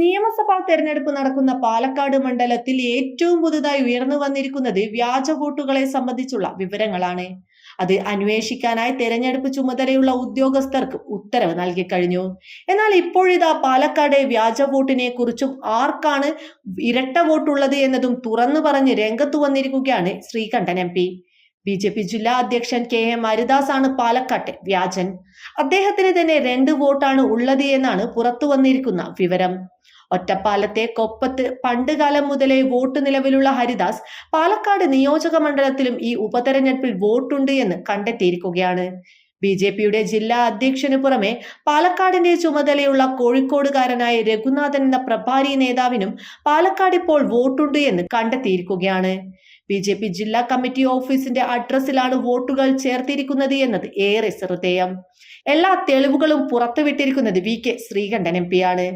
നിയമസഭാ തെരഞ്ഞെടുപ്പ് നടക്കുന്ന പാലക്കാട് മണ്ഡലത്തിൽ ഏറ്റവും പുതുതായി ഉയർന്നു വന്നിരിക്കുന്നത് വ്യാജ വോട്ടുകളെ സംബന്ധിച്ചുള്ള വിവരങ്ങളാണ്. അത് അന്വേഷിക്കാനായി തെരഞ്ഞെടുപ്പ് ചുമതലയുള്ള ഉദ്യോഗസ്ഥർക്ക് ഉത്തരവ് നൽകി കഴിഞ്ഞു. എന്നാൽ ഇപ്പോഴിതാ പാലക്കാട് വ്യാജ വോട്ടിനെ കുറിച്ചും ആർക്കാണ് ഇരട്ട വോട്ടുള്ളത് എന്നതും തുറന്നു പറഞ്ഞ് രംഗത്തു വന്നിരിക്കുകയാണ് Sreekandan M P. B J P ജില്ലാ അധ്യക്ഷൻ കെ എം ഹരിദാസ് ആണ് പാലക്കാട്ടെ വ്യാജൻ. അദ്ദേഹത്തിന് തന്നെ രണ്ട് വോട്ടാണ് ഉള്ളത് എന്നാണ് പുറത്തു വന്നിരിക്കുന്ന വിവരം. ഒറ്റപ്പാലത്തെ കൊപ്പത്ത് പണ്ടുകാലം മുതലേ വോട്ട് നിലവിലുള്ള ഹരിദാസ് പാലക്കാട് നിയോജക മണ്ഡലത്തിലും ഈ ഉപതെരഞ്ഞെടുപ്പിൽ വോട്ടുണ്ട് എന്ന് കണ്ടെത്തിയിരിക്കുകയാണ്. ബി ജെ പിയുടെ ജില്ലാ അധ്യക്ഷന് പുറമെ പാലക്കാടിന്റെ ചുമതലയുള്ള കോഴിക്കോടുകാരനായ രഘുനാഥൻ എന്ന പ്രഭാരി നേതാവിനും പാലക്കാട് ഇപ്പോൾ വോട്ടുണ്ട് എന്ന് കണ്ടെത്തിയിരിക്കുകയാണ്. ബി ജെ പി ജില്ലാ കമ്മിറ്റി ഓഫീസിന്റെ അഡ്രസ്സിലാണ് വോട്ടുകൾ ചേർത്തിരിക്കുന്നത് എന്നത് ഏറെ ശ്രദ്ധേയം. എല്ലാ തെളിവുകളും പുറത്തുവിട്ടിരിക്കുന്നത് വി കെ ശ്രീകണ്ഠൻ എം പിയാണ്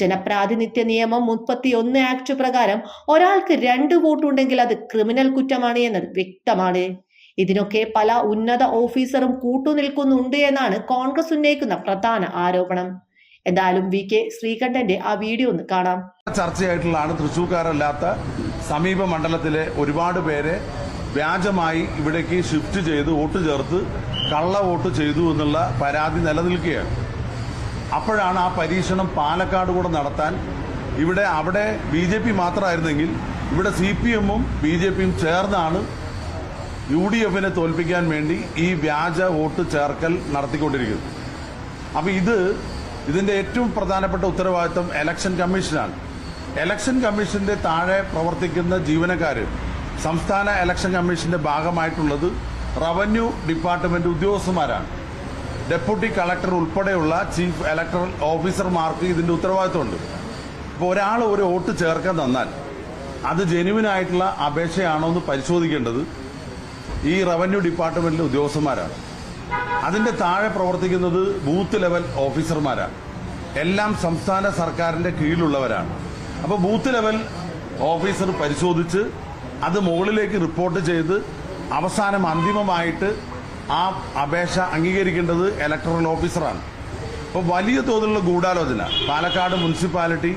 ജനപ്രാതിനിധ്യ നിയമം മുപ്പത്തി ഒന്ന് ആക്ട് പ്രകാരം ഒരാൾക്ക് രണ്ട് വോട്ടുണ്ടെങ്കിൽ അത് ക്രിമിനൽ കുറ്റമാണ് എന്നത് വ്യക്തമാണ്. ഇതിനൊക്കെ പല ഉന്നത ഓഫീസറും കൂട്ടുനിൽക്കുന്നുണ്ട് എന്നാണ് കോൺഗ്രസ് ഉന്നയിക്കുന്ന പ്രധാന ആരോപണം. എന്തായാലും വി കെ ശ്രീകണ്ഠന്റെ ആ വീഡിയോ ഒന്ന് കാണാം. ചർച്ചയായിട്ടുള്ളതാണ്. തൃശൂർക്കാരല്ലാത്ത സമീപ മണ്ഡലത്തിലെ ഒരുപാട് പേരെ വ്യാജമായി ഇവിടേക്ക് ഷിഫ്റ്റ് ചെയ്ത് വോട്ട് ചേർത്ത് കള്ള വോട്ട് ചെയ്തു എന്നുള്ള പരാതി നിലനിൽക്കുകയാണ്. അപ്പോഴാണ് ആ പരീക്ഷണം പാലക്കാട് കൂടെ നടത്താൻ ഇവിടെ അവിടെ ബി ജെ പി മാത്രമായിരുന്നെങ്കിൽ ഇവിടെ സി പി എമ്മും ബി ജെ പിയും ചേർന്നാണ് യു ഡി എഫിനെ തോൽപ്പിക്കാൻ വേണ്ടി ഈ വ്യാജ വോട്ട് ചേർക്കൽ നടത്തിക്കൊണ്ടിരിക്കുന്നത്. അപ്പോൾ ഇത് ഇതിന്റെ ഏറ്റവും പ്രധാനപ്പെട്ട ഉത്തരവാദിത്വം ഇലക്ഷൻ കമ്മീഷനാണ്. ഇലക്ഷൻ കമ്മീഷന്റെ താഴെ പ്രവർത്തിക്കുന്ന ജീവനക്കാർ സംസ്ഥാന ഇലക്ഷൻ കമ്മീഷന്റെ ഭാഗമായിട്ടുള്ളത് റവന്യൂ ഡിപ്പാർട്ട്മെന്റ് ഉദ്യോഗസ്ഥന്മാരാണ്. ഡെപ്യൂട്ടി കളക്ടർ ഉൾപ്പെടെയുള്ള ചീഫ് ഇലക്ടറൽ ഓഫീസർമാർക്ക് ഇതിന്റെ ഉത്തരവാദിത്വമുണ്ട്. അപ്പോൾ ഒരാൾ ഒരു വോട്ട് ചേർക്കാൻ തന്നാൽ അത് ജെനുവിൻ ആയിട്ടുള്ള അപേക്ഷയാണോ എന്ന് പരിശോധിക്കേണ്ടത് ഈ റവന്യൂ ഡിപ്പാർട്ട്മെന്റിലെ ഉദ്യോഗസ്ഥന്മാരാണ്. അതിന്റെ താഴെ പ്രവർത്തിക്കുന്നത് ബൂത്ത് ലെവൽ ഓഫീസർമാരാണ്. എല്ലാം സംസ്ഥാന സർക്കാരിന്റെ കീഴിലുള്ളവരാണ്. അപ്പോൾ ബൂത്ത് ലെവൽ ഓഫീസർ പരിശോധിച്ച് അത് മുകളിലേക്ക് റിപ്പോർട്ട് ചെയ്ത് അവസാനം അന്തിമമായിട്ട് ആ അപേക്ഷ അംഗീകരിക്കേണ്ടത് ഇലക്ടറൽ ഓഫീസറാണ് അപ്പോൾ വലിയ തോതിലുള്ള ഗൂഢാലോചന. പാലക്കാട് മുനിസിപ്പാലിറ്റി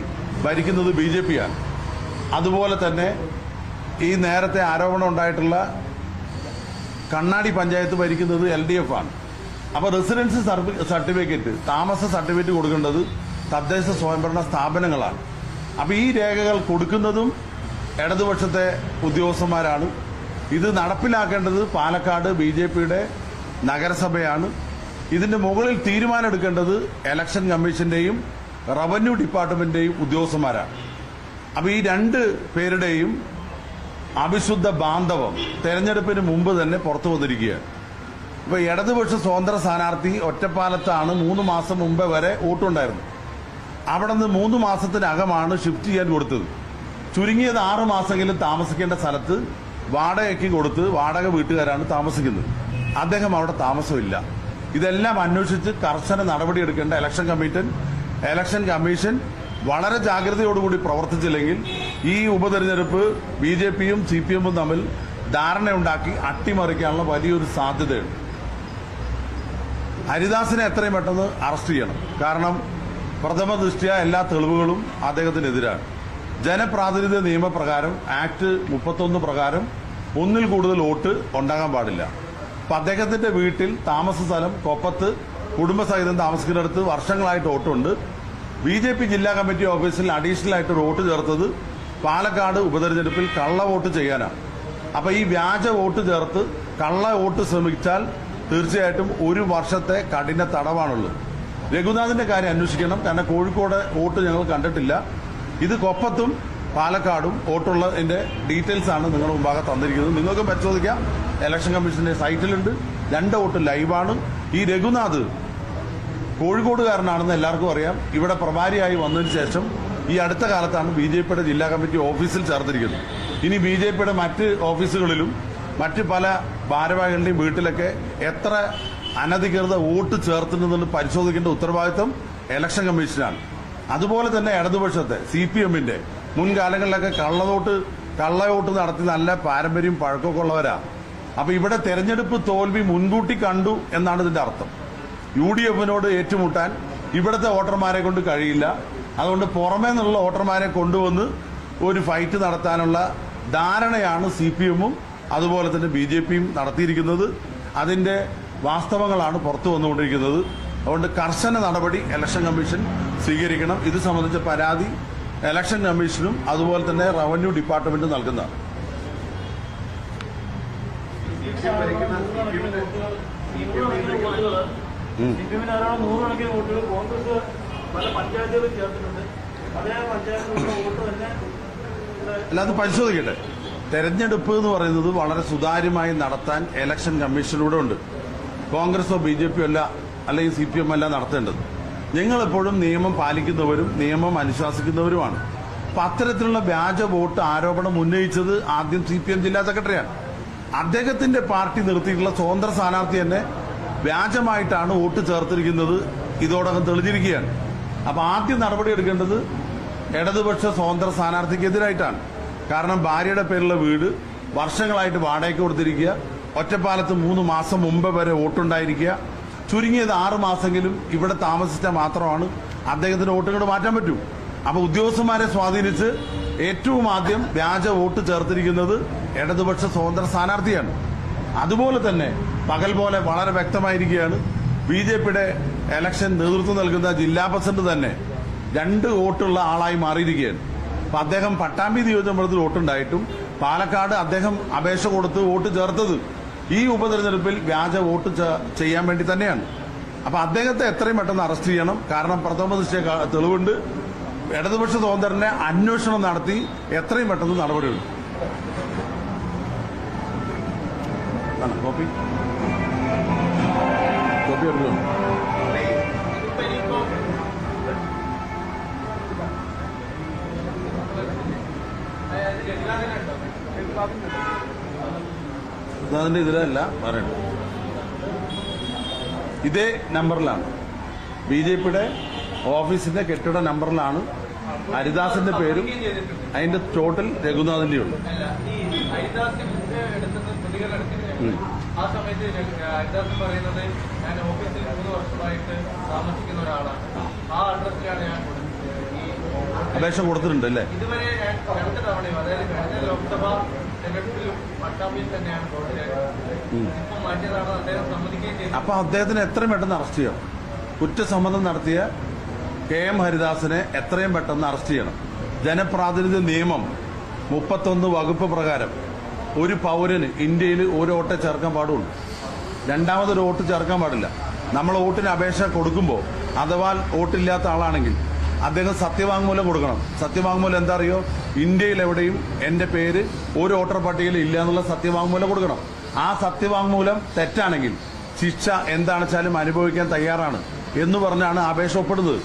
ഭരിക്കുന്നത് ബി ജെ പിയാണ് അതുപോലെ തന്നെ ഈ നേരത്തെ ആരോപണം ഉണ്ടായിട്ടുള്ള കണ്ണാടി പഞ്ചായത്ത് ഭരിക്കുന്നത് എൽ ഡി എഫ് ആണ്. അപ്പോൾ റെസിഡൻസ് സർട്ടിഫിക്കറ്റ് താമസ സർട്ടിഫിക്കറ്റ് കൊടുക്കേണ്ടത് തദ്ദേശ സ്വയംഭരണ സ്ഥാപനങ്ങളാണ്. അപ്പോൾ ഈ രേഖകൾ കൊടുക്കുന്നതും ഇടതുപക്ഷത്തെ ഉദ്യോഗസ്ഥന്മാരാണ്. ഇത് നടപ്പിലാക്കേണ്ടത് പാലക്കാട് ബി ജെ പിയുടെ നഗരസഭയാണ്. ഇതിന്റെ മുകളിൽ തീരുമാനമെടുക്കേണ്ടത് ഇലക്ഷൻ കമ്മീഷന്റെയും റവന്യൂ ഡിപ്പാർട്ട്മെന്റിന്റെയും ഉദ്യോഗസ്ഥന്മാരാണ്. അപ്പോൾ ഈ രണ്ട് പേരുടെയും അവിശുദ്ധ ബാന്ധവം തെരഞ്ഞെടുപ്പിന് മുമ്പ് തന്നെ പുറത്തു വന്നിരിക്കുകയാണ്. ഇപ്പൊ ഇടതുപക്ഷ സ്വതന്ത്ര സ്ഥാനാർത്ഥി ഒറ്റപ്പാലത്താണ് മൂന്ന് മാസം മുമ്പ് വരെ വോട്ടുണ്ടായിരുന്നു അവിടെ നിന്ന് മൂന്ന് മാസത്തിനകമാണ് ഷിഫ്റ്റ് ചെയ്യാൻ കൊടുത്തത്. ചുരുങ്ങിയത് ആറ് മാസമെങ്കിലും താമസിക്കേണ്ട സ്ഥലത്ത് വാടകയ്ക്ക് കൊടുത്ത് വാടക വീട്ടുകാരാണ് താമസിക്കുന്നത്. അദ്ദേഹം അവിടെ താമസമില്ല. ഇതെല്ലാം അന്വേഷിച്ച് കർശന നടപടിയെടുക്കേണ്ട ഇലക്ഷൻ കമ്മീഷൻ ഇലക്ഷൻ കമ്മീഷൻ വളരെ ജാഗ്രതയോടുകൂടി പ്രവർത്തിച്ചില്ലെങ്കിൽ ഈ ഉപതെരഞ്ഞെടുപ്പ് ബി ജെ പിയും സി പി എമ്മും തമ്മിൽ ധാരണയുണ്ടാക്കി അട്ടിമറിക്കാനുള്ള വലിയൊരു സാധ്യതയുണ്ട്. ഹരിദാസിനെ എത്രയും പെട്ടെന്ന് അറസ്റ്റ് ചെയ്യണം. കാരണം പ്രഥമ ദൃഷ്ടിയ എല്ലാ തെളിവുകളും അദ്ദേഹത്തിനെതിരാണ്. ജനപ്രാതിനിധ്യ നിയമപ്രകാരം ആക്ട് മുപ്പത്തൊന്ന് പ്രകാരം ഒന്നിൽ കൂടുതൽ വോട്ട് ഉണ്ടാകാൻ പാടില്ല. അപ്പൊ അദ്ദേഹത്തിന്റെ വീട്ടിൽ താമസ സ്ഥലം കൊപ്പത്ത് കുടുംബസഹിതം താമസിക്കുന്നിടത്ത് വർഷങ്ങളായിട്ട് വോട്ടുണ്ട്. ബി ജെ പി ജില്ലാ കമ്മിറ്റി ഓഫീസിൽ അഡീഷണൽ ആയിട്ട് വോട്ട് ചേർത്തത് പാലക്കാട് ഉപതെരഞ്ഞെടുപ്പിൽ കള്ള വോട്ട് ചെയ്യാനാണ്. അപ്പൊ ഈ വ്യാജ വോട്ട് ചേർത്ത് കള്ള വോട്ട് ശ്രമിച്ചാൽ തീർച്ചയായിട്ടും ഒരു വർഷത്തെ കഠിന തടവാണുള്ളത്. രഘുനാഥിന്റെ കാര്യം അന്വേഷിക്കണം. കാരണം കോഴിക്കോട് വോട്ട് ഞങ്ങൾ കണ്ടിട്ടില്ല. ഇത് കൊപ്പത്തും പാലക്കാടും വോട്ടുള്ളതിന്റെ ഡീറ്റെയിൽസ് ആണ് നിങ്ങളുടെ മുമ്പാകെ തന്നിരിക്കുന്നത്. നിങ്ങൾക്ക് പരിശോധിക്കാം. ഇലക്ഷൻ കമ്മീഷന്റെ സൈറ്റിലുണ്ട്. രണ്ട് വോട്ട് ലൈവാണ്. ഈ രഘുനാഥ് കോഴിക്കോടുകാരനാണെന്ന് എല്ലാവർക്കും അറിയാം. ഇവിടെ പ്രഭാരിയായി വന്നതിന് ശേഷം ഈ അടുത്ത കാലത്താണ് ബി ജെ പിയുടെ ജില്ലാ കമ്മിറ്റി ഓഫീസിൽ ചേർത്തിരിക്കുന്നത്. ഇനി ബി ജെ പിയുടെ മറ്റ് ഓഫീസുകളിലും മറ്റ് പല ഭാരവാഹികളുടെയും വീട്ടിലൊക്കെ എത്ര അനധികൃത വോട്ട് ചേർത്തുന്നതെന്ന് പരിശോധിക്കേണ്ട ഉത്തരവാദിത്വം ഇലക്ഷൻ കമ്മീഷനാണ് അതുപോലെ തന്നെ ഇടതുപക്ഷത്തെ സി പി എമ്മിന്റെ മുൻകാലങ്ങളിലൊക്കെ കള്ളവോട്ട് കള്ളവോട്ട് നടത്തി നല്ല പാരമ്പര്യം പഴക്കമൊക്കെ ഉള്ളവരാ. അപ്പൊ ഇവിടെ തെരഞ്ഞെടുപ്പ് തോൽവി മുൻകൂട്ടി കണ്ടു എന്നാണ് ഇതിന്റെ അർത്ഥം. യു ഡി എഫിനോട് ഏറ്റുമുട്ടാൻ ഇവിടുത്തെ വോട്ടർമാരെ കൊണ്ട് കഴിയില്ല. അതുകൊണ്ട് പുറമേ നിന്നുള്ള വോട്ടർമാരെ കൊണ്ടുവന്ന് ഒരു ഫൈറ്റ് നടത്താനുള്ള ധാരണയാണ് സി പി എമ്മും അതുപോലെ തന്നെ ബി ജെ പിയും നടത്തിയിരിക്കുന്നത്. അതിന്റെ വാസ്തവങ്ങളാണ് പുറത്തു വന്നുകൊണ്ടിരിക്കുന്നത്. അതുകൊണ്ട് കർശന നടപടി ഇലക്ഷൻ കമ്മീഷൻ സ്വീകരിക്കണം. ഇത് സംബന്ധിച്ച പരാതി ഇലക്ഷൻ കമ്മീഷനും അതുപോലെ തന്നെ റവന്യൂ ഡിപ്പാർട്ട്മെന്റും നൽകുന്നതാണ്. നൂറുകണക്കിന് വോട്ട് അല്ല അത് പരിശോധിക്കട്ടെ. തെരഞ്ഞെടുപ്പ് എന്ന് പറയുന്നത് വളരെ സുതാര്യമായി നടത്താൻ ഇലക്ഷൻ കമ്മീഷനിലൂടെ ഉണ്ട്. കോൺഗ്രസോ ബി ജെ പിയോ അല്ല അല്ലെങ്കിൽ സി പി എം അല്ല നടത്തേണ്ടത്. ഞങ്ങളെപ്പോഴും നിയമം പാലിക്കുന്നവരും നിയമം അനുശാസിക്കുന്നവരുമാണ്. അപ്പൊ അത്തരത്തിലുള്ള വ്യാജ വോട്ട് ആരോപണം ഉന്നയിച്ചത് ആദ്യം സി പി എം ജില്ലാ സെക്രട്ടറിയാണ്. അദ്ദേഹത്തിന്റെ പാർട്ടി നിർത്തിയിട്ടുള്ള സ്വതന്ത്ര സ്ഥാനാർത്ഥി തന്നെ വ്യാജമായിട്ടാണ് വോട്ട് ചേർത്തിരിക്കുന്നത്. ഇതോടകം തെളിഞ്ഞിരിക്കുകയാണ്. അപ്പൊ ആദ്യം നടപടി എടുക്കേണ്ടത് ഇടതുപക്ഷ സ്വതന്ത്ര സ്ഥാനാർത്ഥിക്കെതിരായിട്ടാണ്. കാരണം ഭാര്യയുടെ പേരിലുള്ള വീട് വർഷങ്ങളായിട്ട് വാടകയ്ക്ക് കൊടുത്തിരിക്കുക. ഒറ്റപ്പാലത്ത് മൂന്ന് മാസം മുമ്പ് വരെ വോട്ടുണ്ടായിരിക്കുക. ചുരുങ്ങിയത് ആറ് മാസമെങ്കിലും ഇവിടെ താമസിച്ചാൽ മാത്രമാണ് അദ്ദേഹത്തിന്റെ വോട്ടുകൾ മാറ്റാൻ പറ്റൂ. അപ്പൊ ഉദ്യോഗസ്ഥന്മാരെ സ്വാധീനിച്ച് ഏറ്റവും ആദ്യം വ്യാജ വോട്ട് ചേർത്തിരിക്കുന്നത് ഇടതുപക്ഷ സ്വതന്ത്ര സ്ഥാനാർത്ഥിയാണ്. അതുപോലെ തന്നെ പകൽ പോലെ വളരെ വ്യക്തമായിരിക്കുകയാണ് ബി ജെ പിയുടെ എലക്ഷൻ നേതൃത്വം നൽകുന്ന ജില്ലാ പ്രസിഡന്റ് തന്നെ രണ്ട് വോട്ടുള്ള ആളായി മാറിയിരിക്കുകയാണ്. അപ്പൊ അദ്ദേഹം പട്ടാമ്പി നിയോജകമണ്ഡലത്തിൽ വോട്ടുണ്ടായിട്ടും പാലക്കാട് അദ്ദേഹം അപേക്ഷ കൊടുത്ത് വോട്ട് ചേർത്തത് ഈ ഉപതെരഞ്ഞെടുപ്പിൽ വ്യാജ വോട്ട് ചെയ്യാൻ വേണ്ടി തന്നെയാണ്. അപ്പൊ അദ്ദേഹത്തെ എത്രയും പെട്ടെന്ന് അറസ്റ്റ് ചെയ്യണം. കാരണം പ്രഥമ ദൃശ്യ തെളിവുണ്ട്. ഇടതുപക്ഷ സ്വതന്ത്രനെ അന്വേഷണം നടത്തി എത്രയും പെട്ടെന്ന് നടപടിയെടുക്കും. കോപ്പി. അതിന്റെ ഇതിലല്ല പറയണ്ട ഇതേ നമ്പറിലാണ്. ബി ജെ പിയുടെ ഓഫീസിന്റെ കെട്ടിട നമ്പറിലാണ് ഹരിദാസിന്റെ പേരും അതിന്റെ ടോട്ടൽ രഘുനാഥിന്റെ ഉണ്ട് പ്രതികൾ ആ സമയത്ത് പറയുന്നത് ഞാൻ ഓഫീസിൽ മൂന്ന് വർഷമായിട്ട് താമസിക്കുന്ന ഒരാളാണ്. ആ അഡ്രസ്സിലാണ് ഞാൻ. അപേക്ഷ കൊടുത്തിട്ടുണ്ട് അല്ലേ? ഇതുവരെ ഞാൻ രണ്ട് തവണയും അതായത് കഴിഞ്ഞ ലോക്സഭാ അപ്പൊ അദ്ദേഹത്തിന് എത്രയും പെട്ടെന്ന് അറസ്റ്റ് ചെയ്യണം. കുറ്റസമ്മതം നടത്തിയ കെ എം ഹരിദാസിനെ എത്രയും പെട്ടെന്ന് അറസ്റ്റ് ചെയ്യണം. ജനപ്രാതിനിധ്യ നിയമം മുപ്പത്തൊന്ന് വകുപ്പ് പ്രകാരം ഒരു പൗരന് ഇന്ത്യയിൽ ഒരു വോട്ട് ചേർക്കാൻ പാടുള്ളൂ. രണ്ടാമതൊരു വോട്ട് ചേർക്കാൻ പാടില്ല. നമ്മൾ വോട്ടിന് അപേക്ഷ കൊടുക്കുമ്പോൾ അഥവാ വോട്ടില്ലാത്ത ആളാണെങ്കിൽ അദ്ദേഹം സത്യവാങ്മൂലം കൊടുക്കണം. സത്യവാങ്മൂലം എന്താ അറിയോ? ഇന്ത്യയിൽ എവിടെയും എന്റെ പേര് ഒരു വോട്ടർ പട്ടികയിൽ ഇല്ല എന്നുള്ള സത്യവാങ്മൂലം കൊടുക്കണം. ആ സത്യവാങ്മൂലം തെറ്റാണെങ്കിൽ ശിക്ഷ എന്താണെച്ചാലും അനുഭവിക്കാൻ തയ്യാറാണ് എന്ന് പറഞ്ഞാണ് അപേക്ഷ ഒപ്പിടുന്നത്.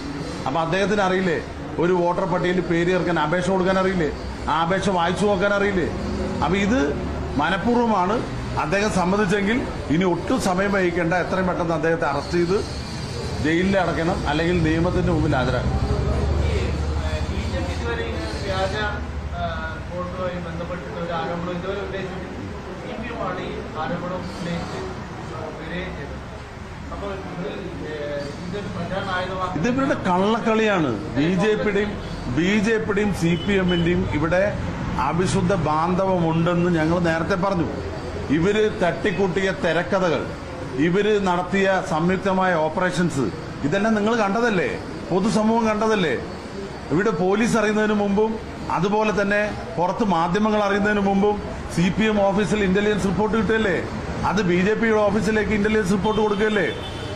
അപ്പൊ അദ്ദേഹത്തിന് അറിയില്ലേ? ഒരു വോട്ടർ പട്ടികയിൽ പേര് ചേർക്കാൻ അപേക്ഷ കൊടുക്കാൻ അറിയില്ലേ? ആ അപേക്ഷ വായിച്ചു നോക്കാൻ അറിയില്ലേ? അപ്പൊ ഇത് മനഃപൂർവമാണ് അദ്ദേഹം സമ്മതിച്ചെങ്കിൽ ഇനി ഒട്ടും സമയം വഹിക്കേണ്ട എത്രയും പെട്ടെന്ന് അദ്ദേഹത്തെ അറസ്റ്റ് ചെയ്ത് ജയിലിൽ അടയ്ക്കണം അല്ലെങ്കിൽ നിയമത്തിന്റെ മുമ്പിൽ ഹാജരാക്കണം ബി ജെ പി ഇതുവരെ ഇങ്ങനെ ഒരു വ്യാജ ആ, വോട്ടുമായി ബന്ധപ്പെട്ടിട്ട് ഒരു ആരോപണം ഇതുവരെ പി എം ഈ ആരോപണം ഉന്നയിച്ച് അപ്പോൾ ഇത് ഇവരുടെ കള്ളക്കളിയാണ്. ബി ജെ പിയുടെയും ബി ജെ പിയുടെയും സി പി എമ്മിന്റെയും ഇവിടെ അവിശുദ്ധ ബാന്ധവമുണ്ടെന്ന് ഞങ്ങൾ നേരത്തെ പറഞ്ഞു. ഇവർ തട്ടിക്കൂട്ടിയ തിരക്കഥകൾ ഇവർ നടത്തിയ സംയുക്തമായ ഓപ്പറേഷൻസ് ഇതെല്ലാം നിങ്ങൾ കണ്ടതല്ലേ? പൊതുസമൂഹം കണ്ടതല്ലേ? ഇവിടെ പോലീസ് അറിയുന്നതിന് മുമ്പും അതുപോലെ തന്നെ പുറത്ത് മാധ്യമങ്ങൾ അറിയുന്നതിന് മുമ്പും സി പി എം ഓഫീസിൽ ഇന്റലിജൻസ് റിപ്പോർട്ട് കിട്ടുകയല്ലേ? അത് ബി ജെ പിയുടെ ഓഫീസിലേക്ക് ഇന്റലിജൻസ് റിപ്പോർട്ട് കൊടുക്കുകയല്ലേ?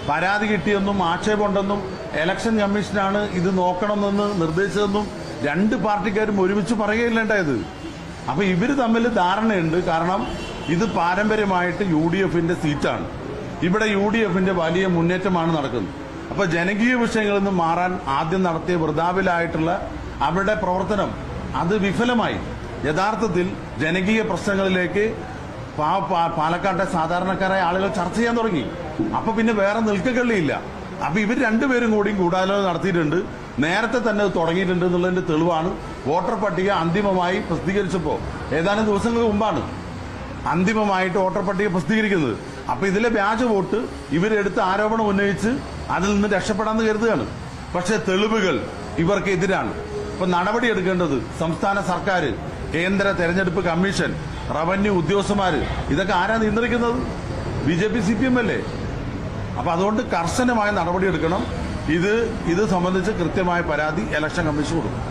പരാതി കിട്ടിയെന്നും ആക്ഷേപമുണ്ടെന്നും ഇലക്ഷൻ കമ്മീഷനാണ് ഇത് നോക്കണമെന്ന് നിർദ്ദേശിച്ചതെന്നും രണ്ട് പാർട്ടിക്കാരും ഒരുമിച്ച് പറയുകയില്ലേണ്ടായത് അപ്പൊ ഇവർ തമ്മിൽ ധാരണയുണ്ട്. കാരണം ഇത് പാരമ്പര്യമായിട്ട് യു ഡി എഫിന്റെ സീറ്റാണ്. ഇവിടെ യു ഡി എഫിന്റെ വലിയ മുന്നേറ്റമാണ് നടക്കുന്നത്. അപ്പൊ ജനകീയ വിഷയങ്ങളിൽ നിന്ന് മാറാൻ ആദ്യം നടത്തിയ വൃതാവിലായിട്ടുള്ള അവരുടെ പ്രവർത്തനം അത് വിഫലമായി. യഥാർത്ഥത്തിൽ ജനകീയ പ്രശ്നങ്ങളിലേക്ക് പാലക്കാട്ടെ സാധാരണക്കാരായ ആളുകൾ ചർച്ച ചെയ്യാൻ തുടങ്ങി. അപ്പൊ പിന്നെ വേറെ നിൽക്കക്കള്ളിയില്ല അപ്പൊ ഇവർ രണ്ടുപേരും കൂടി ഗൂഢാലോചന നടത്തിയിട്ടുണ്ട്. നേരത്തെ തന്നെ തുടങ്ങിയിട്ടുണ്ട് എന്നുള്ളതിന്റെ തെളിവാണ്. വോട്ടർ പട്ടിക അന്തിമമായി പ്രസിദ്ധീകരിച്ചപ്പോ ഏതാനും ദിവസങ്ങൾക്ക് മുമ്പാണ് അന്തിമമായിട്ട് വോട്ടർ പട്ടിക പ്രസിദ്ധീകരിക്കുന്നത്. അപ്പൊ ഇതിലെ വ്യാജ വോട്ട് ഇവരെടുത്ത് ആരോപണം ഉന്നയിച്ച് അതിൽ നിന്ന് രക്ഷപ്പെടാമെന്ന് കരുതുകയാണ്. പക്ഷേ തെളിവുകൾ ഇവർക്ക് എതിരാണ്. ഇപ്പൊ നടപടി എടുക്കേണ്ടത് സംസ്ഥാന സർക്കാർ കേന്ദ്ര തെരഞ്ഞെടുപ്പ് കമ്മീഷൻ റവന്യൂ ഉദ്യോഗസ്ഥന്മാർ ഇതൊക്കെ ആരാ നിയന്ത്രിക്കുന്നത്? B J P C P M അല്ലേ? അപ്പൊ അതുകൊണ്ട് കർശനമായ നടപടി എടുക്കണം. ഇത് ഇത് സംബന്ധിച്ച് കൃത്യമായ പരാതി ഇലക്ഷൻ കമ്മീഷൻ കൊടുക്കും.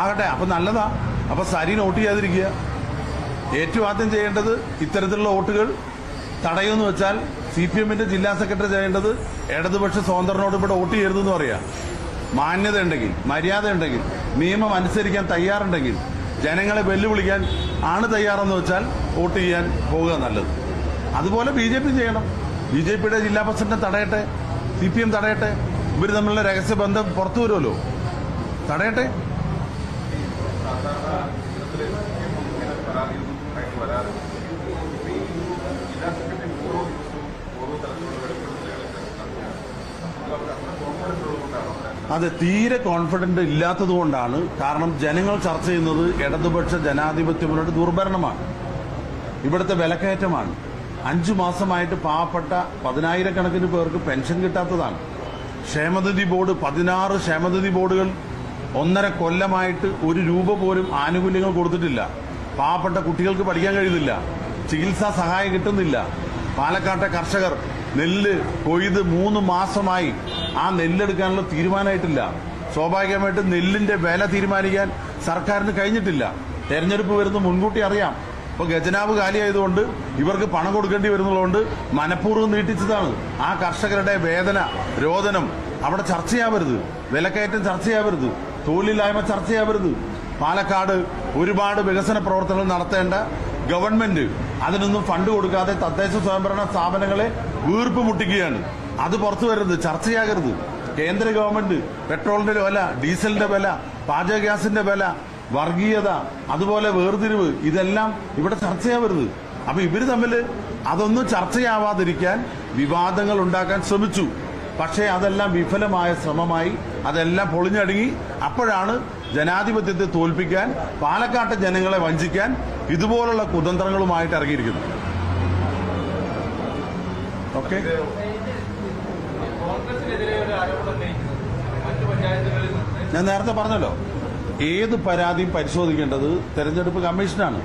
ആകട്ടെ അപ്പൊ നല്ലതാ. അപ്പൊ സരി നോട്ട് ചെയ്യാതിരിക്കുക. ഏറ്റവും ആദ്യം ചെയ്യേണ്ടത് ഇത്തരത്തിലുള്ള വോട്ടുകൾ തടയുമെന്ന് വെച്ചാൽ സി പി എമ്മിന്റെ ജില്ലാ സെക്രട്ടറി ചെയ്യേണ്ടത് ഇടതുപക്ഷ സ്വതന്ത്രനോട് ഇവിടെ വോട്ട് ചെയ്യരുതെന്ന് പറയാം. മാന്യത ഉണ്ടെങ്കിൽ മര്യാദ ഉണ്ടെങ്കിൽ നിയമം അനുസരിക്കാൻ തയ്യാറുണ്ടെങ്കിൽ ജനങ്ങളെ വെല്ലുവിളിക്കാൻ ആണ് തയ്യാറെന്ന് വെച്ചാൽ വോട്ട് ചെയ്യാൻ പോവുക നല്ലത്. അതുപോലെ ബി ജെ പി ചെയ്യണം. ബി ജെ പിയുടെ ജില്ലാ പ്രസിഡന്റ് തടയട്ടെ സി പി എം തടയട്ടെ. ഇവർ തമ്മിലുള്ള രഹസ്യബന്ധം പുറത്തു വരുമല്ലോ. തടയട്ടെ. അതെ തീരെ കോൺഫിഡന്റ് ഇല്ലാത്തത് കൊണ്ടാണ്. കാരണം ജനങ്ങൾ ചർച്ച ചെയ്യുന്നത് ഇടതുപക്ഷ ജനാധിപത്യ മുന്നോട്ട് ദുർഭരണമാണ്. ഇവിടുത്തെ വിലക്കയറ്റമാണ്. അഞ്ചു മാസമായിട്ട് പാവപ്പെട്ട പതിനായിരക്കണക്കിന് പേർക്ക് പെൻഷൻ കിട്ടാത്തതാണ്. ക്ഷേമനിധി ബോർഡ് പതിനാറ് ക്ഷേമനിധി ബോർഡുകൾ ഒന്നര കൊല്ലമായിട്ട് ഒരു രൂപ പോലും ആനുകൂല്യങ്ങൾ കൊടുത്തിട്ടില്ല. പാവപ്പെട്ട കുട്ടികൾക്ക് പഠിക്കാൻ കഴിയുന്നില്ല. ചികിത്സാ സഹായം കിട്ടുന്നില്ല. പാലക്കാട്ടെ കർഷകർ നെല്ല് കൊയ്ത് മൂന്ന് മാസമായി ആ നെല്ലെടുക്കാനുള്ള തീരുമാനമായിട്ടില്ല. സ്വാഭാവികമായിട്ട് നെല്ലിന്റെ വില തീരുമാനിക്കാൻ സർക്കാരിന് കഴിഞ്ഞിട്ടില്ല. തെരഞ്ഞെടുപ്പ് വരുന്ന മുൻകൂട്ടി അറിയാം. ഇപ്പൊ ഖജനാവ് കാലിയായതുകൊണ്ട് ഇവർക്ക് പണം കൊടുക്കേണ്ടി വരുന്നതുകൊണ്ട് മനഃപൂർവം നീട്ടിച്ചതാണ്. ആ കർഷകരുടെ വേദന രോദനം അവിടെ ചർച്ചയാവരുത്. വിലക്കയറ്റം ചർച്ചയാവരുത്. തൊഴിലില്ലായ്മ ചർച്ചയാവരുത്. പാലക്കാട് ഒരുപാട് വികസന പ്രവർത്തനങ്ങൾ നടത്തേണ്ട ഗവൺമെന്റ് അതിനൊന്നും ഫണ്ട് കൊടുക്കാതെ തദ്ദേശ സ്വയംഭരണ സ്ഥാപനങ്ങളെ വീർപ്പ് മുട്ടിക്കുകയാണ്. അത് പുറത്തു വരരുത് ചർച്ചയാകരുത്. കേന്ദ്ര ഗവൺമെന്റ് പെട്രോളിന്റെ വില ഡീസലിന്റെ വില പാചക ഗ്യാസിന്റെ വില വർഗീയത അതുപോലെ വേർതിരിവ് ഇതെല്ലാം ഇവിടെ ചർച്ചയാവരുത്. അപ്പൊ ഇവർ തമ്മിൽ അതൊന്നും ചർച്ചയാവാതിരിക്കാൻ വിവാദങ്ങൾ ഉണ്ടാക്കാൻ ശ്രമിച്ചു. പക്ഷേ അതെല്ലാം വിഫലമായ ശ്രമമായി അതെല്ലാം പൊളിഞ്ഞടുങ്ങി. അപ്പോഴാണ് ജനാധിപത്യത്തെ തോൽപ്പിക്കാൻ പാലക്കാട്ടെ ജനങ്ങളെ വഞ്ചിക്കാൻ ഇതുപോലുള്ള കുതന്ത്രങ്ങളുമായിട്ട് ഇറങ്ങിയിരിക്കുന്നു. ഓക്കെ? ഞാൻ നേരത്തെ പറഞ്ഞല്ലോ ഏത് പരാതിയും പരിശോധിക്കേണ്ടത് തെരഞ്ഞെടുപ്പ് കമ്മീഷനാണ്.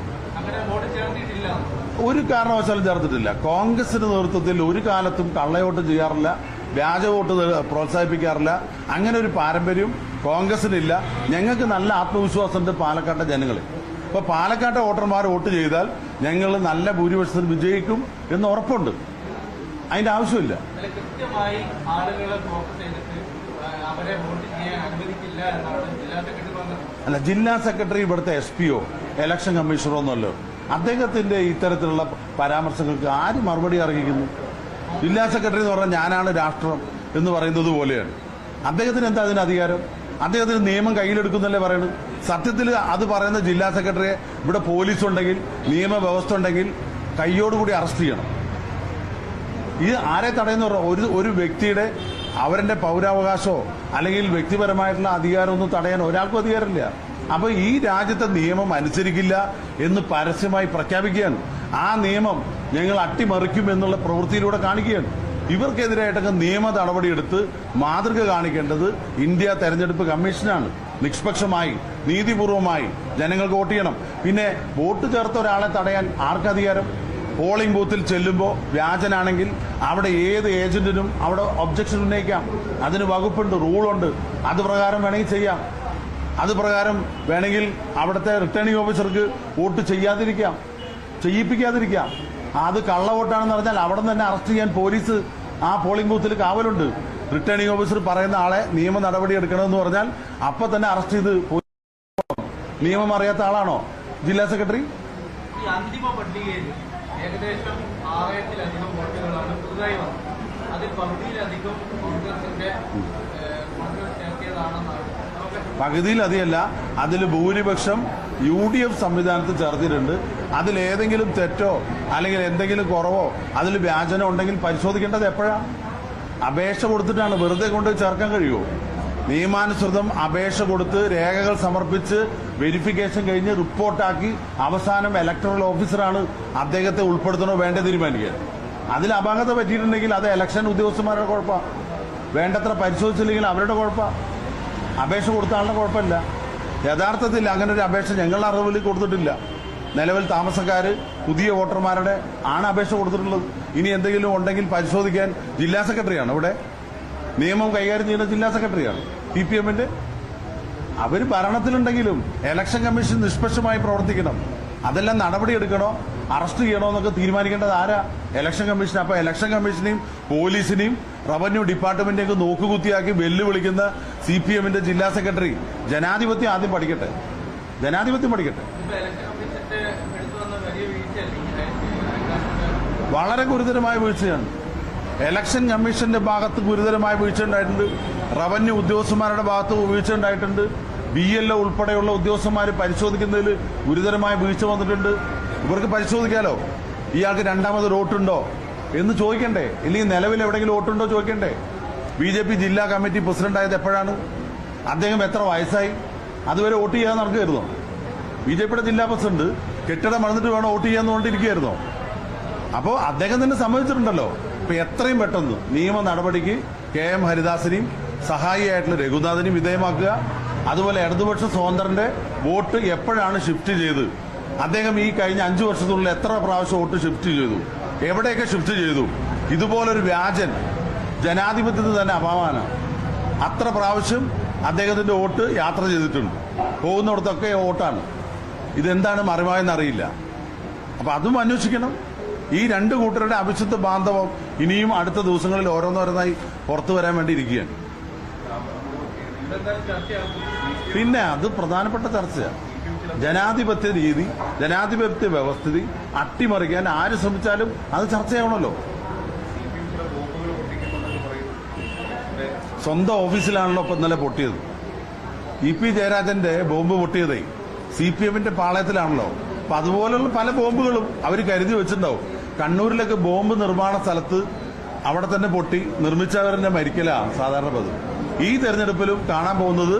ഒരു കാരണവശാലും ചേർത്തിട്ടില്ല. കോൺഗ്രസിന്റെ നേതൃത്വത്തിൽ ഒരു കാലത്തും കള്ളയോട്ട് ചെയ്യാറില്ല വ്യാജ വോട്ട് പ്രോത്സാഹിപ്പിക്കാറില്ല അങ്ങനെ ഒരു പാരമ്പര്യം കോൺഗ്രസിനില്ല. ഞങ്ങൾക്ക് നല്ല ആത്മവിശ്വാസമുണ്ട് പാലക്കാട്ടെ ജനങ്ങളിൽ ഇപ്പൊ പാലക്കാട്ടെ വോട്ടർമാർ വോട്ട് ചെയ്താൽ ഞങ്ങൾ നല്ല ഭൂരിപക്ഷത്തിൽ വിജയിക്കും എന്ന് ഉറപ്പുണ്ട്. അതിന്റെ ആവശ്യമില്ല. അതിൽ കൃത്യമായി ആളുകളെ ഫോക്കസ് ചെയ്തിട്ട് അവരെ വോട്ട് ചെയ്യാൻ അനുവദിക്കില്ല എന്നാണ് ജില്ലാ സെക്രട്ടറി പറഞ്ഞത്. അല്ല ജില്ലാ സെക്രട്ടറി ഇവിടുത്തെ എസ് പിയോ ഇലക്ഷൻ കമ്മീഷണറോ ഒന്നുമല്ലോ. അദ്ദേഹത്തിന്റെ ഇത്തരത്തിലുള്ള പരാമർശങ്ങൾക്ക് ആര് മറുപടി അറിയിക്കുന്നു? ജില്ലാ സെക്രട്ടറി എന്ന് പറഞ്ഞാൽ ഞാനാണ് രാഷ്ട്രം എന്ന് പറയുന്നത് പോലെയാണ്. അദ്ദേഹത്തിന് എന്താ അതിന് അധികാരം? അദ്ദേഹത്തിന് നിയമം കയ്യിലെടുക്കുന്നല്ലേ പറയുന്നത് സത്യത്തിൽ അത് പറയുന്ന ജില്ലാ സെക്രട്ടറിയെ ഇവിടെ പോലീസ് ഉണ്ടെങ്കിൽ നിയമവ്യവസ്ഥ ഉണ്ടെങ്കിൽ കയ്യോടുകൂടി അറസ്റ്റ് ചെയ്യണം. ഇത് ആരെ തടയുന്ന ഒരു ഒരു വ്യക്തിയുടെ അവരുടെ പൗരാവകാശമോ അല്ലെങ്കിൽ വ്യക്തിപരമായിട്ടുള്ള അധികാരമൊന്നും തടയാൻ ഒരാൾക്കും അധികാരമില്ല. അപ്പൊ ഈ രാജ്യത്തെ നിയമം അനുസരിക്കില്ല എന്ന് പരസ്യമായി പ്രഖ്യാപിക്കുകയാണ്. ആ നിയമം ഞങ്ങൾ അട്ടിമറിക്കും എന്നുള്ള പ്രവൃത്തിയിലൂടെ കാണിക്കുകയാണ്. ഇവർക്കെതിരായിട്ടൊക്കെ നിയമ നടപടിയെടുത്ത് മാതൃക കാണിക്കേണ്ടത് ഇന്ത്യ തെരഞ്ഞെടുപ്പ് കമ്മീഷനാണ്. നിഷ്പക്ഷമായി നീതിപൂർവമായി ജനങ്ങൾക്ക് വോട്ട് ചെയ്യണം. പിന്നെ വോട്ട് ചേർത്ത ഒരാളെ തടയാൻ ആർക്കധികാരം പോളിംഗ് ബൂത്തിൽ ചെല്ലുമ്പോൾ വ്യാജനാണെങ്കിൽ അവിടെ ഏത് ഏജന്റിനും അവിടെ ഒബ്ജക്ഷൻ ഉന്നയിക്കാം. അതിന് വകുപ്പുണ്ട് റൂളുണ്ട് അത് പ്രകാരം വേണമെങ്കിൽ ചെയ്യാം. അത് പ്രകാരം വേണമെങ്കിൽ അവിടുത്തെ റിട്ടേണിംഗ് ഓഫീസർക്ക് വോട്ട് ചെയ്യാതിരിക്കാം. ചെയ്യിപ്പിക്കാതിരിക്കാം. അത് കള്ളവോട്ടാണെന്ന് പറഞ്ഞാൽ അവിടെ നിന്ന് തന്നെ അറസ്റ്റ് ചെയ്യാൻ പോലീസ് ആ പോളിംഗ് ബൂത്തിൽ കാവലുണ്ട്. റിട്ടേണിംഗ് ഓഫീസർ പറയുന്ന ആളെ നിയമ നടപടി എടുക്കണമെന്ന് പറഞ്ഞാൽ അപ്പം തന്നെ അറസ്റ്റ് ചെയ്ത് നിയമം അറിയാത്ത ആളാണോ? ജില്ലാ സെക്രട്ടറി? അന്തിമ പട്ടികയിൽ ഏകദേശം ആറായിരത്തിലധികം വോട്ടുകളാണ് പുതുതായി വന്നത്. അതിൽ പകുതിയിലധികം കോൺഗ്രസിന്റെ കോൺഗ്രസ് ചേർത്തിയതാണെന്നാണ്. പകുതിയിലധികമല്ല അതിൽ ഭൂരിപക്ഷം യു ഡി എഫ് സംവിധാനത്തിൽ ചേർത്തിട്ടുണ്ട്. അതിലേതെങ്കിലും തെറ്റോ അല്ലെങ്കിൽ എന്തെങ്കിലും കുറവോ അതിൽ വ്യാജനം ഉണ്ടെങ്കിൽ പരിശോധിക്കേണ്ടത് എപ്പോഴാണ് അപേക്ഷ കൊടുത്തിട്ടാണ് വെറുതെ കൊണ്ട് ചേർക്കാൻ കഴിയുമോ നിയമാനുസൃതം അപേക്ഷ കൊടുത്ത് രേഖകൾ സമർപ്പിച്ച് വെരിഫിക്കേഷൻ കഴിഞ്ഞ് റിപ്പോർട്ടാക്കി അവസാനം ഇലക്ടറൽ ഓഫീസറാണ് അദ്ദേഹത്തെ ഉൾപ്പെടുത്തണോ വേണ്ട തീരുമാനിക്കുക അതിൽ അപാകത പറ്റിയിട്ടുണ്ടെങ്കിൽ അത് ഇലക്ഷൻ ഉദ്യോഗസ്ഥന്മാരുടെ കുഴപ്പമാണ് വേണ്ടത്ര പരിശോധിച്ചില്ലെങ്കിൽ അവരുടെ കുഴപ്പമാണ് അപേക്ഷ കൊടുത്ത ആളുടെ കുഴപ്പമില്ല. യഥാർത്ഥത്തിൽ അങ്ങനെ ഒരു അപേക്ഷ ഞങ്ങളുടെ അറിവിൽ കൊടുത്തിട്ടില്ല. നിലവിൽ താമസക്കാർ പുതിയ വോട്ടർമാരുടെ ആണ് അപേക്ഷ കൊടുത്തിട്ടുള്ളത്. ഇനി എന്തെങ്കിലും ഉണ്ടെങ്കിൽ പരിശോധിക്കാൻ ജില്ലാ സെക്രട്ടറിയാണ് ഇവിടെ നിയമം കൈകാര്യം ചെയ്യുന്ന ജില്ലാ സെക്രട്ടറിയാണ് സി പി എമ്മിന്റെ? അവർ ഭരണത്തിലുണ്ടെങ്കിലും ഇലക്ഷൻ കമ്മീഷൻ നിഷ്പക്ഷമായി പ്രവർത്തിക്കണം. അതെല്ലാം നടപടിയെടുക്കണോ? അറസ്റ്റ് ചെയ്യണോ എന്നൊക്കെ തീരുമാനിക്കേണ്ടത് ആരാ? ഇലക്ഷൻ കമ്മീഷൻ അപ്പൊ ഇലക്ഷൻ കമ്മീഷനെയും പോലീസിനെയും റവന്യൂ ഡിപ്പാർട്ട്മെന്റിനെയൊക്കെ നോക്കുകുത്തിയാക്കി വെല്ലുവിളിക്കുന്ന സി പി എമ്മിന്റെ ജില്ലാ സെക്രട്ടറി ജനാധിപത്യം ആദ്യം പഠിക്കട്ടെ. ജനാധിപത്യം പഠിക്കട്ടെ. വളരെ ഗുരുതരമായ വീഴ്ചയാണ്. ഇലക്ഷൻ കമ്മീഷന്റെ ഭാഗത്ത് ഗുരുതരമായ വീഴ്ച ഉണ്ടായിട്ടുണ്ട്. റവന്യൂ ഉദ്യോഗസ്ഥന്മാരുടെ ഭാഗത്ത് വീഴ്ച ഉണ്ടായിട്ടുണ്ട്. ബി എൽ ഒ ഉൾപ്പെടെയുള്ള ഉദ്യോഗസ്ഥന്മാർ പരിശോധിക്കുന്നതിൽ ഗുരുതരമായ വീഴ്ച വന്നിട്ടുണ്ട്. ഇവർക്ക് പരിശോധിക്കാലോ? ഇയാൾക്ക് രണ്ടാമത് വോട്ടുണ്ടോ? എന്ന് ചോദിക്കണ്ടേ? ഇല്ലെങ്കിൽ നിലവിൽ എവിടെയെങ്കിലും വോട്ടുണ്ടോ ചോദിക്കണ്ടേ? ബി ജെ പി ജില്ലാ കമ്മിറ്റി പ്രസിഡന്റ് ആയത് എപ്പോഴാണ്? അദ്ദേഹം എത്ര വയസ്സായി? അതുവരെ വോട്ട് ചെയ്യാൻ നടക്കുകയായിരുന്നോ? ബി ജെ പിയുടെ ജില്ലാ പ്രസിഡന്റ് കെട്ടിടം മറന്നിട്ട് വേണം വോട്ട് ചെയ്യാന്ന് കൊണ്ടിരിക്കുകയായിരുന്നോ അപ്പോൾ അദ്ദേഹം തന്നെ സമ്മതിച്ചിട്ടുണ്ടല്ലോ. ഇപ്പൊ എത്രയും പെട്ടെന്ന് നിയമ നടപടിക്ക് കെ എം ഹരിദാസിനെയും സഹായിയായിട്ടുള്ള രഘുനാഥനെയും വിധേയമാക്കുക. അതുപോലെ ഇടതുപക്ഷ സ്വതന്ത്രന്റെ വോട്ട് എപ്പോഴാണ് ഷിഫ്റ്റ് ചെയ്ത്? അദ്ദേഹം ഈ കഴിഞ്ഞ അഞ്ചു വർഷത്തിനുള്ളിൽ എത്ര പ്രാവശ്യം വോട്ട് ഷിഫ്റ്റ് ചെയ്തു? എവിടെയൊക്കെ ഷിഫ്റ്റ് ചെയ്തു? ഇതുപോലൊരു വ്യാജൻ ജനാധിപത്യത്തിന് തന്നെ അപമാനം. അത്ര പ്രാവശ്യം അദ്ദേഹത്തിന്റെ വോട്ട് യാത്ര ചെയ്തിട്ടുണ്ട്. പോകുന്നിടത്തൊക്കെ വോട്ടാണ്. ഇതെന്താണ് മറിവായെന്ന് അറിയില്ല. അപ്പൊ അതും അന്വേഷിക്കണം. ഈ രണ്ട് കൂട്ടരുടെ അവിശുദ്ധ ബാന്ധവം ഇനിയും അടുത്ത ദിവസങ്ങളിൽ ഓരോന്നോരോന്നായി പുറത്തു വരാൻ വേണ്ടി ഇരിക്കുകയാണ്. പിന്നെ അത് പ്രധാനപ്പെട്ട ചർച്ചയാണ് ജനാധിപത്യ രീതി ജനാധിപത്യ വ്യവസ്ഥിതി അട്ടിമറിക്കാൻ ആര് ശ്രമിച്ചാലും അത് ചർച്ചയാവണല്ലോ. സ്വന്തം ഓഫീസിലാണല്ലോ ഇപ്പൊ ഇന്നലെ പൊട്ടിയത്. ഇ പി ജയരാജന്റെ ബോംബ് പൊട്ടിയതേ. സി പി എമ്മിന്റെ പാളയത്തിലാണല്ലോ. അപ്പൊ അതുപോലുള്ള പല ബോംബുകളും അവർ കരുതി വെച്ചിട്ടുണ്ടാവും. കണ്ണൂരിലൊക്കെ ബോംബ് നിർമ്മാണ സ്ഥലത്ത് അവിടെ തന്നെ പൊട്ടി നിർമ്മിച്ചവരെന്നെ മരിക്കലാണ് സാധാരണ പതിവ്. ഈ തെരഞ്ഞെടുപ്പിലും കാണാൻ പോകുന്നത്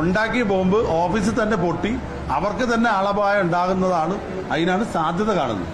ഉണ്ടാക്കിയ ബോംബ് ഓഫീസിൽ തന്നെ പൊട്ടി അവർക്ക് തന്നെ ആളപായം ഉണ്ടാകുന്നതാണ് അതിനാണ് സാധ്യത കാണുന്നത്.